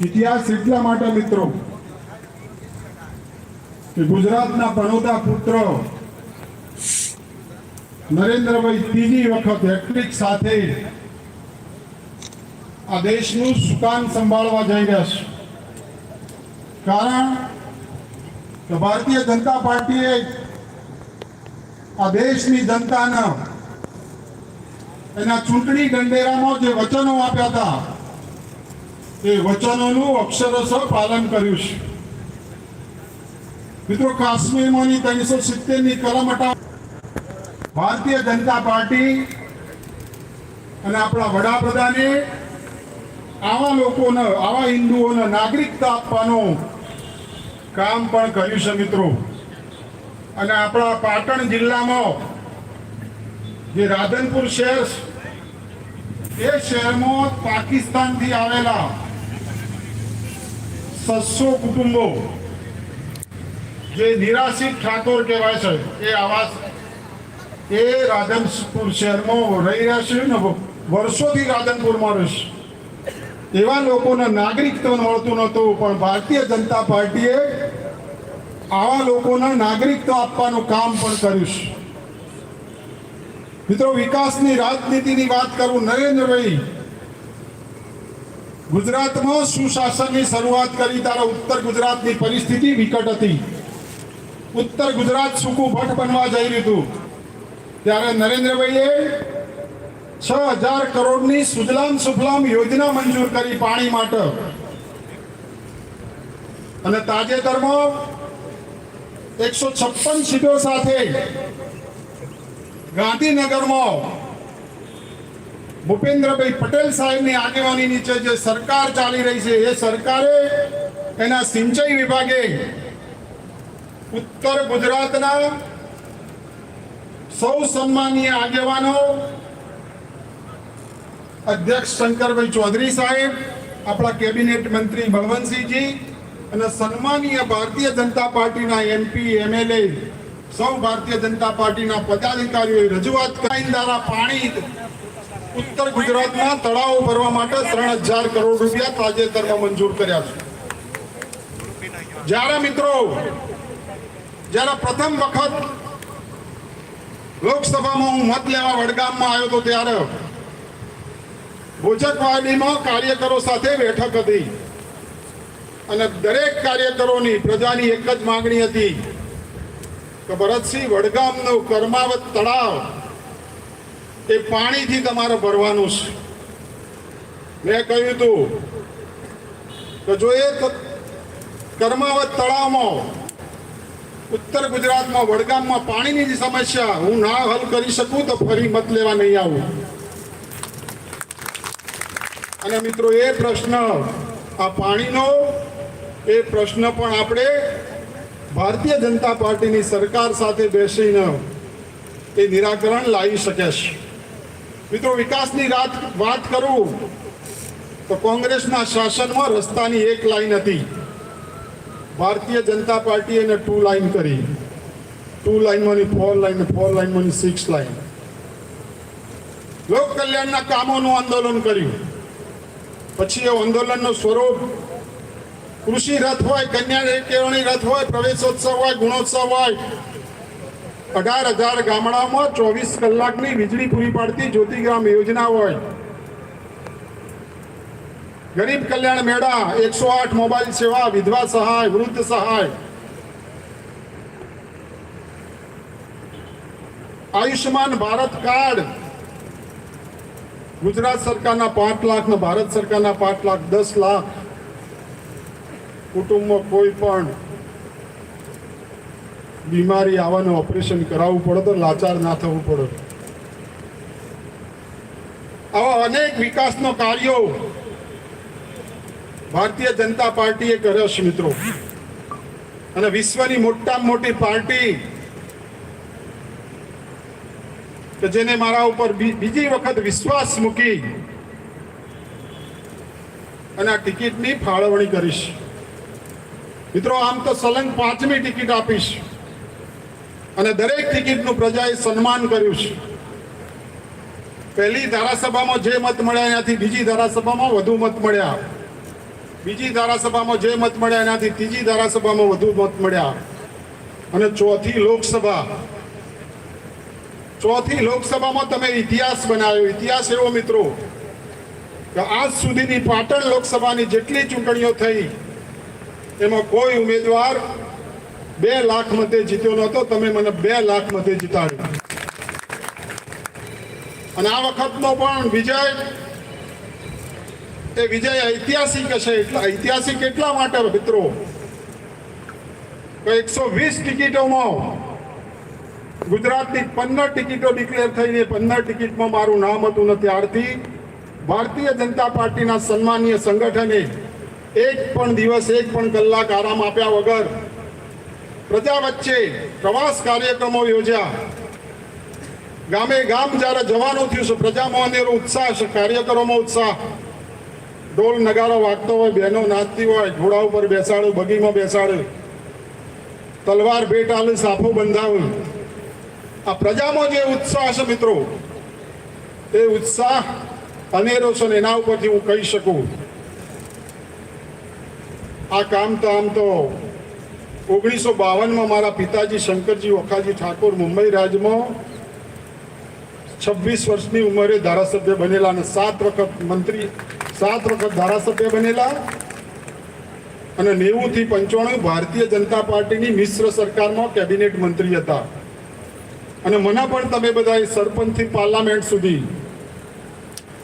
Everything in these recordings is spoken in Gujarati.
ઇતિહાસ એટલા માટે મિત્રો, કે ગુજરાતના પનોતા પુત્ર નરેન્દ્રભાઈ ત્રીજી વખત હેટ્રિક સાથે આ દેશનું સુકાન સંભાળવા જઈ રહ્યા છે. કારણ કે ભારતીય જનતા પાર્ટીએ આ દેશની જનતાના એના ચૂંટણી દંડેરામાં જે વચનો આપ્યા હતા એ વચનોનું અક્ષરશ પાલન કર્યું છે. મિત્રો, કાશ્મીરમાંની ત્રણસો સિત્તેરની કલમ હટાવ ભારતીય જનતા પાર્ટી અને આપણા વડાપ્રધાને આવા લોકોને, આવા હિન્દુઓને નાગરિકતા આપવાનું કામ પણ કર્યું છે, મિત્રો. અને આપણા પાટણ જિલ્લામાં જે રાધનપુર શહેર એ શહેરમાં પાકિસ્તાનથી આવેલા સસો કુટુંબો જે નિરાશિત ઠાકોર કહેવાય છે, એ આવાસ એ રાધનપુર શહેરમાં રહી રહ્યા છે ને વર્ષોથી રાધનપુરમાં રહેશે એવા લોકોને નાગરિકત્વ મળતું નહોતું, પણ ભારતીય જનતા પાર્ટીએ આવા લોકોને નાગરિકત્વ આપવાનું કામ પણ કર્યું મિત્રો, વિકાસની રાજનીતિની વાત કરું નરેન્દ્રભાઈ ગુજરાતમાં સુશાસનની શરૂઆત કરી, ત્યારે ઉત્તર ગુજરાતની પરિસ્થિતિ વિકટ હતી. ઉત્તર ગુજરાત સૂકું ભટ્ટ બનવા જઈ રહ્યું ત્યારે નરેન્દ્રભાઈએ છ હજાર કરોડની સુજલામ સુફલામ યોજના મંજૂર કરી પાણી માટે. અને તાજેતરમાં એકસો છપ્પન સીટો સાથે ગાંધીનગરમાં ભૂપેન્દ્રભાઈ પટેલ સાહેબની આગેવાની નીચે જે સરકાર ચાલી રહી છે, એ સરકારે એના સિંચાઈ વિભાગે ઉત્તર ગુજરાતના સૌ સન્માનીય આગેવાનો, અધ્યક્ષ શંકરભાઈ ચૌધરી સાહેબ, આપણા કેબિનેટ મંત્રી બળવંતસિંહજી અને સન્માનીય ભારતીય જનતા પાર્ટીના એમપી એમએલએ સૌ ભારતીય જનતા પાર્ટીના પદાધિકારીઓએ રજૂઆત કરી. દ્વારા પાણી ઉત્તર ગુજરાતના તળાવો ભરવા માટે ત્રણ કરોડ રૂપિયા તાજેતરમાં મંજૂર કર્યા છે. જ્યારે મિત્રો, જ્યારે પ્રથમ વખત લોકસભામાં હું મત લેવા વડગામમાં આવ્યો હતો ત્યારે ભોજકવાડીમાં કાર્યકરો સાથે બેઠક હતી. અને દરેક કાર્યકરોની પ્રજાની એક જ માંગણી હતી કે ભરતસિંહ વડગામનું કર્માવત તળાવ એ પાણીથી તમારે ભરવાનું છે. મેં કહ્યું હતું કે જો એ કર્માવત તળાવમાં, ઉત્તર ગુજરાતમાં, વડગામમાં પાણીની જે સમસ્યા હું ના હલ કરી શકું તો ફરી મત લેવા નહીં આવું. અને મિત્રો, એ પ્રશ્ન આ પાણીનો, એ પ્રશ્ન પણ આપણે ભારતીય જનતા પાર્ટીની સરકાર સાથે બેસીને એ નિરાકરણ લાવી શકે છે. મિત્રો, વિકાસની રાત વાત કરું તો કોંગ્રેસના શાસનમાં રસ્તાની એક લાઈન હતી. ભારતીય જનતા પાર્ટીએ એને ટુ લાઈન કરી. ટુ લાઈનમાંની ફોર લાઈન ફોર લાઈનમાંની સિક્સ લાઈન લોક કલ્યાણના કામોનું આંદોલન કર્યું. પછી એ આંદોલનનું સ્વરૂપ કૃષિ રથ હોય, કન્યા કેળવણી રથ હોય, પ્રવેશોત્સવ હોય, ગુણોત્સવ હોય અઢાર હજાર ગામડામાં ચોવીસ કલાકની વીજળી પૂરી પાડતી જ્યોતિગ્રામ યોજના હોય. ગરીબ કલ્યાણ મેળા, એકસો આઠ મોબાઈલ સેવા, વિધવા સહાય, વૃદ્ધ સહાય. આયુષ્યમાન ભારત કાર્ડ. ગુજરાત સરકારના પાંચ લાખ ને ભારત સરકારના પાંચ લાખ દસ લાખ કુટુંબમાં કોઈ પણ બીમારી આવવાનું ઓપરેશન કરાવવું પડે તો લાચાર ના થવું પડે. આવા અનેક વિકાસનો કાર્યો ભારતીય જનતા પાર્ટીએ કર્યો છે મિત્રો. અને વિશ્વની મોટામાં મોટી પાર્ટી કે જેને મારા ઉપર બીજી વખત વિશ્વાસ મૂકી અને આ ટિકિટની ફાળવણી કરીશ. મિત્રો, આમ તો સલંગ પાંચમી ટિકિટ આપીશ. અને દરેક ટિકિટનું પ્રજાએ સન્માન કર્યું છે. પહેલી ધારાસભામાં જે મત મળ્યા એનાથી બીજી ધારાસભામાં વધુ મત મળ્યા. બીજી ધારાસભામાં જે મત મળ્યા એનાથી ત્રીજી ધારાસભામાં વધુ મત મળ્યા. અને ચોથી લોકસભા. ચોથી લોકસભામાં તમે ઇતિહાસ બનાવ્યો. ઇતિહાસ એવો મિત્રો કે આજ સુધીની પાટણ લોકસભાની જેટલી ચૂંટણીઓ થઈ, એમાં કોઈ ઉમેદવાર બે લાખ મતે જીત્યો નહોતો, તમે મને બે લાખ મતે જીતાડ્યો. અને આ વખતનો પણ વિજય, એ વિજય ઐતિહાસિક હશે એટલા, ઐતિહાસિક એટલા માટે મિત્રો એકસો વીસ ટિકિટોમાં ગુજરાતની પંદર ટિકિટો ડિક્લેર થઈને પંદર ટિકિટમાં મારું નામ હતું ને ત્યારથી ભારતીય જનતા પાર્ટીના સન્માનીય સંગઠને એક પણ દિવસ, એક પણ કલાક આરામ આપ્યા વગર પ્રજા વચ્ચે પ્રવાસ કાર્યક્રમો યોજ્યા. ગામે ગામ જ્યારે જવાનું થયું છે પ્રજામાં અનેરો ઉત્સાહ છે, કાર્યકરોમાં ઉત્સાહ. ઢોલ, નગારો વાગતો હોય, બહેનો નાચતી હોય, ઘોડા ઉપર બેસાડ્યું, બગીમાં બેસાડે તલવાર ભેટ આલે, સાફો બંધાવ્યું. આ પ્રજામાં જે ઉત્સાહ છે મિત્રો, એ ઉત્સાહ, અનેરો છે એના ઉપરથી હું કહી શકું. આ કામ તો આમ તો ઓગણીસો બાવનમાં મારા પિતાજી શંકરજી ઓખાજી ઠાકોર મુંબઈ રાજમાં છવ્વીસ વર્ષની ઉંમરે ધારાસભ્ય બનેલા અને સાત વખત મંત્રી, સાત વખત ધારાસભ્ય બનેલા અને નેવુંથી પંચાણું ભારતીય જનતા પાર્ટીની મિશ્ર સરકારમાં કેબિનેટ મંત્રી હતા. અને મને પણ તમે બધા સરપંચથી પાર્લામેન્ટ સુધી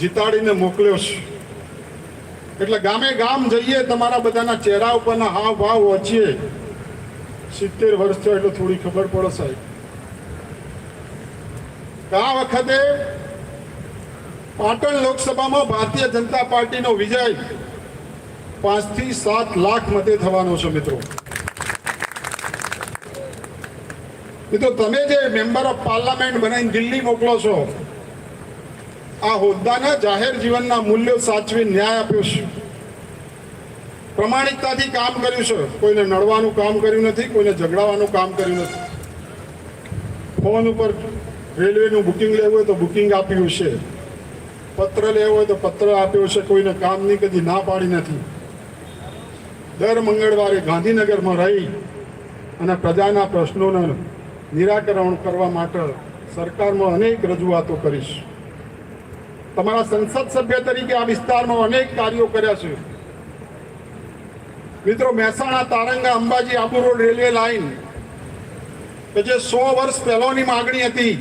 જીતાડીને મોકલ્યો છે. એટલે ગામે ગામ જઈએ, તમારા બધાના ચહેરા ઉપરના હાવ ભાવ વાંચીએ. સિત્તેર વર્ષ થયો એટલે થોડી ખબર પડે સાહેબ. આ વખતે પાટણ લોકસભામાં ભારતીય જનતા પાર્ટીનો વિજય પાંચથી સાત લાખ મતે થવાનો છે, મિત્રો. મિત્રો, તમે જે મેમ્બર ઓફ પાર્લામેન્ટ બનાવીને દિલ્હી મોકલો છો, આ હોદ્દાના જાહેર જીવનના મૂલ્યો સાચવી ન્યાય આપ્યો છે. પ્રમાણિકતાથી કામ કર્યું છે. કોઈને નડવાનું કામ કર્યું નથી, કોઈને ઝઘડાવાનું કામ કર્યું નથી. ફોન ઉપર રેલવેનું બુકિંગ લેવું હોય તો બુકિંગ આપ્યું છે પત્ર લેવો હોય તો પત્ર આપ્યો છે કોઈને કામની કદી ના પાડી નથી. દર મંગળવારે ગાંધીનગરમાં રહી અને પ્રજાના પ્રશ્નોને નિરાકરણ કરવા માટે સરકારમાં અનેક રજૂઆતો કરીશ. તમારા સંસદ સભ્ય તરીકે આ વિસ્તારમાં અનેક કાર્યો કર્યા છે. મિત્રો, Mehsana, Taranga, Ambaji, Abu road railway line. કે જે સો વર્ષ પહેલાની માગણી હતી,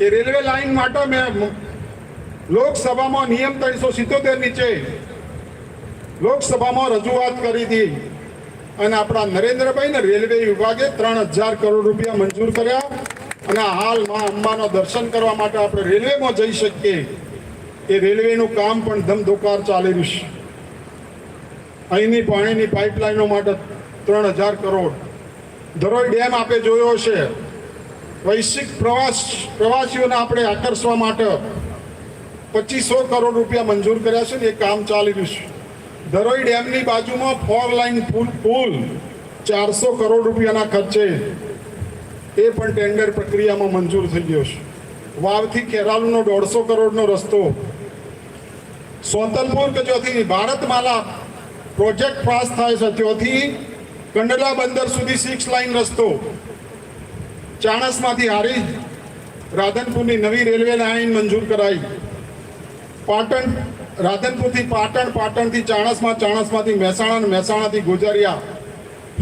એ રેલવે લાઈન માટે મેં લોકસભામાં નિયમ ત્રણસો સિત્તોતેર નીચે લોકસભામાં રજૂઆત કરી હતી અને આપણા નરેન્દ્રભાઈને રેલવે વિભાગે ત્રણ હજાર કરોડ રૂપિયા મંજૂર કર્યા અને હાલ મા અંબાના દર્શન કરવા માટે આપણે રેલવેમાં જઈ શકીએ. એ રેલવેનું કામ પણ ધમધોકાર ચાલી રહ્યું છે. અહીંની પાણીની પાઇપલાઇનો માટે ત્રણ હજાર કરોડ. ધરોઈ ડેમ આપે જોયો છે વૈશ્વિક પ્રવાસ, પ્રવાસીઓને આપણે આકર્ષવા માટે પચીસો કરોડ રૂપિયા મંજૂર કર્યા છે ને એ કામ ચાલી રહ્યું છે. ધરોઈ ડેમની બાજુમાં ફોર લાઇન પુલ પુલ ચારસો કરોડ રૂપિયાના ખર્ચે એ પણ ટેન્ડર પ્રક્રિયામાં મંજૂર થઈ ગયો છે. વાવથી ખેરાલુનો દોઢસો કરોડનો રસ્તો. સોંતલપુર કે જ્યાંથી ભારતમાલા પ્રોજેક્ટ પાસ થાય છે ત્યાંથી કંડલા બંદર સુધી સિક્સ લાઇન રસ્તો. ચાણસમાંથી હારી રાધનપુરની નવી રેલવે લાઇન મંજૂર કરાઈ. પાટણ, રાધનપુરથી પાટણ, પાટણથી ચાણસમાં, ચાણસમાંથી મહેસાણા અને મહેસાણાથી ગોજારિયા.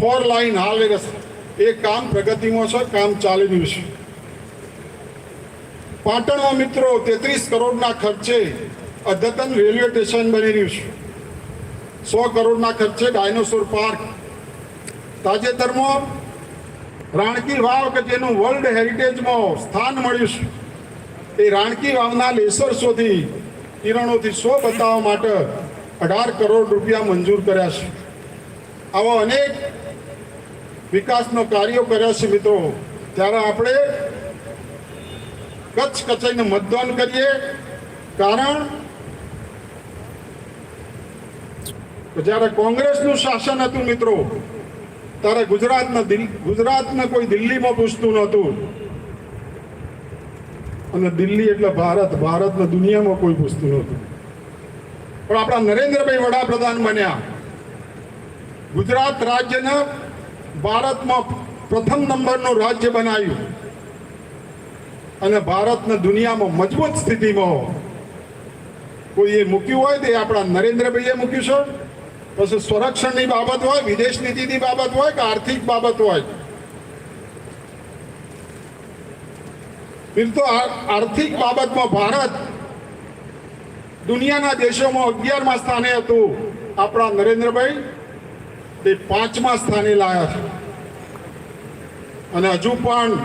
ફોર લાઇન હાલ એ કામ પ્રગતિમાં છે, કામ ચાલી રહ્યું છે. પાટણમાં મિત્રો તેત્રીસ કરોડના ખર્ચે અદ્યતન રેલવે સ્ટેશન બની રહ્યું છે. સો કરોડના ખર્ચે ડાયનોસોર પાર્ક. તાજેતરમાં રાણકી વાવ કે જેનું વર્લ્ડ હેરિટેજમાં સ્થાન મળ્યું છે, એ રાણકી વાવના લેસર શોથી કિરણોથી શો બતાવવા માટે અઢાર કરોડ રૂપિયા મંજૂર કર્યા છે. આવા અનેક વિકાસનો કાર્યો કર્યા છે મિત્રો. ત્યારે આપણે કચ્છ કચાઈને મતદાન કરીએ, કારણ કે જ્યારે કોંગ્રેસનું શાસન હતું મિત્રો, ત્યારે ગુજરાતના ગુજરાતને કોઈ દિલ્હીમાં પૂછતું નહોતું. અને દિલ્હી એટલે ભારત, ભારતને દુનિયામાં કોઈ પૂછતું નહોતું. પણ આપણા નરેન્દ્રભાઈ વડાપ્રધાન બન્યા. ગુજરાત રાજ્યને ભારતમાં પ્રથમ નંબરનું રાજ્ય બનાવ્યું. અને ભારતને દુનિયામાં મજબૂત સ્થિતિમાં કોઈએ મૂક્યું હોય તે આપણા નરેન્દ્રભાઈએ મૂક્યું છે પછી સંરક્ષણની બાબત હોય, વિદેશ નીતિની બાબત હોય કે આર્થિક બાબત હોય? તો આર્થિક બાબતમાં ભારત દુનિયાના દેશોમાં અગિયારમા સ્થાને હતું. આપણા નરેન્દ્રભાઈ, તે પાંચમા સ્થાને લાયા છે. અને હજુ પણ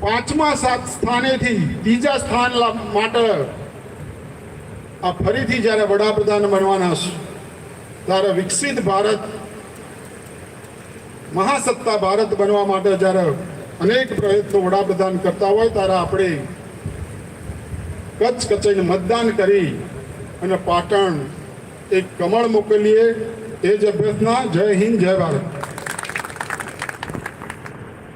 પાંચમા સાત સ્થાનેથી ત્રીજા સ્થાન માટે આ ફરીથી જ્યારે વડાપ્રધાન બનવાના છે ત્યારે વિકસિત ભારત, મહાસત્તા ભારત બનવા માટે જ્યારે અનેક પ્રયત્નો વડાપ્રધાન કરતા હોય ત્યારે આપણે કચ્છ કચઈને મતદાન કરી અને પાટણ એક કમળ મોકલીએ. એ જ અભ્યર્થના, જય હિન્દ, જય ભારત.